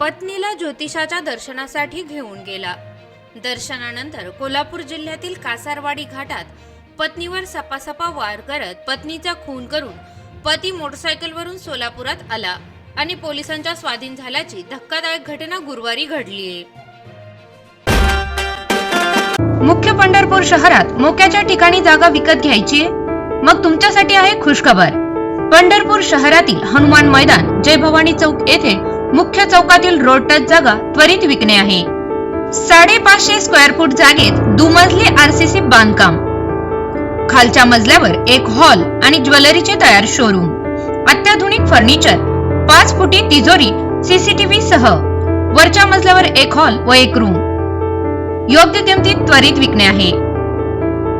पत्नीला ज्योतिषाच्या दर्शनासाठी घेऊन गेला. दर्शनानंतर कोल्हापूर जिल्ह्यातील कासारवाडी घाटात पत्नीवर सपासपा वार करत पत्नीचा खून करून पती मोटरसायकलवरून सोलापुरात आला आणि पोलिसांच्या स्वाधीन झाल्याची धक्कादायक घटना गुरुवारी घडलीये. मुख्य पंढरपूर शहरात मोक्याच्या ठिकाणी जागा विकत घ्यायची मग तुमच्यासाठी आहे खुशखबर. पंढरपूर शहरातील हनुमान मैदान जय भवानी चौक येथे मुख्य चौकातील रोड टच जागा त्वरित विकणे आहे. साडेपाचशे स्क्वेअर फूट जागेत दुमजली आरसीसी बांधकाम. खालच्या मजल्यावर एक हॉल आणि ज्वेलरीचे तयार शोरूम अत्याधुनिक फर्निचर पाच फुटी तिजोरी सीसीटीव्ही सह. वरच्या मजल्यावर एक हॉल व एक रूम योग्य किमतीत त्वरित विकणे आहे.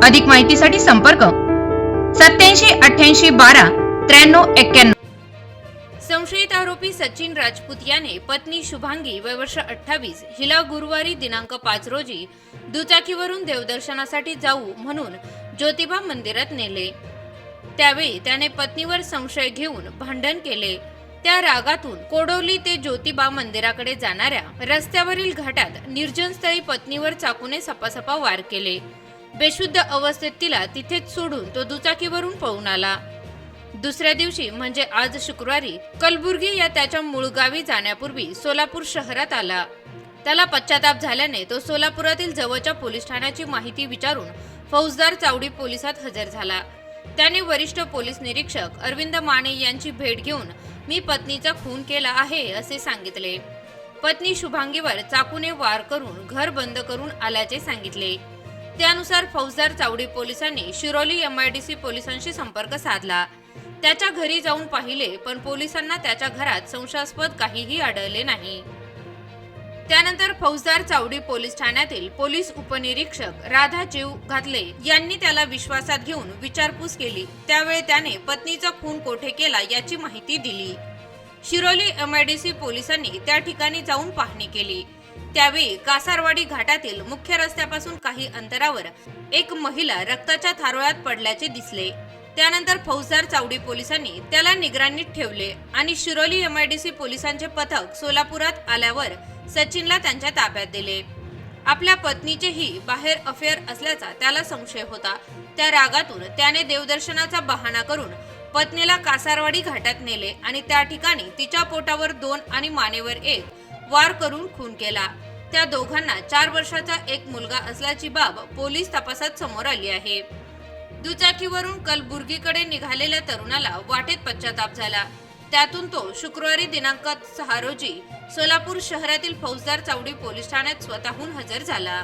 अधिक माहितीसाठी संपर्क सत्याऐंशी अठ्याऐंशी बारा त्र्याण्णव एक्क्याण्णव. संशयित आरोपी सचिन राजपूत याने पत्नी शुभांगी वय वर्ष अठ्ठावीस हिला गुरुवारी दिनांक पाच रोजी दुचाकीवरून देवदर्शनासाठी जाऊ म्हणून ज्योतिबा मंदिरात नेले. त्यावेळी त्याने पत्नीवर संशय घेऊन भांडण केले. त्या रागातून कोडोली ते ज्योतिबा मंदिराकडे जाणाऱ्या रस्त्यावरील घाटात निर्जन स्थळी पत्नीवर चाकूने सपासपा वार केले. बेशुद्ध अवस्थेत तिला तिथेच सोडून तो दुचाकीवरून पळून आला. दुसऱ्या दिवशी म्हणजे आज शुक्रवारी कलबुर्गी या त्याच्या मूळ गावी जाण्यापूर्वी सोलापूर शहरात आला. त्याला पश्चाताप झाल्याने तो सोलापुरातील जवळच्या पोलीस ठाण्याची माहिती विचारून फौजदार चावडी पोलिसात हजर झाला. त्याने वरिष्ठ पोलीस निरीक्षक अरविंद माने यांची भेट घेऊन मी पत्नीचा खून केला आहे असे सांगितले. पत्नी शुभांगीवर चाकूने वार करून घर बंद करून आल्याचे सांगितले. त्यानुसार फौजदार चावडी पोलिसांनी शिरोली एमआयडीसी पोलिसांशी संपर्क साधला. त्याच्या घरी जाऊन पाहिले पण पोलिसांना त्याच्या घरात संशयास्पद काहीही आढळले नाही. त्यानंतर फौजदार चावडी पोलीस ठाण्यातील पोलीस उपनिरीक्षक राधा जीव घातले. यांनी त्याला विश्वासात घेऊन विचारपूस केली. त्यावेळी त्याने पत्नीचा खून कोठे केला याची माहिती दिली. शिरोली एमआयडीसी पोलिसांनी त्या ठिकाणी जाऊन पाहणी केली. त्यावेळी कासारवाडी घाटातील मुख्य रस्त्यापासून काही अंतरावर एक महिला रक्ताच्या थारोळ्यात पडल्याचे दिसले. त्यानंतर फौजदार चावडी पोलिसांनी त्याला निगराणीत ठेवले आणि शिरोली एमआयडीसी पोलिसांचे पथक सोलापुरात आल्यावर सचिनला त्यांच्या ताब्यात दिले. आपल्या पत्नीचेही बाहेर अफेअर असल्याचा त्याला संशय होता. त्या रागातून त्याने देवदर्शनाचा बहाणा करून पत्नीला कासारवाडी घाटात नेले आणि त्या ठिकाणी तिच्या पोटावर दोन आणि मानेवर एक वार करून खून केला. त्या दोघांना चार वर्षाचा एक मुलगा असल्याची बाब पोलीस तपासात समोर आली आहे. दुचाकीवरून कलबुर्गीकडे निघालेल्या तरुणाला वाटेत पश्चाताप झाला. त्यातून तो शुक्रवारी दिनांक सहा रोजी सोलापूर शहरातील फौजदार चावडी पोलीस ठाण्यात स्वतःहून हजर झाला.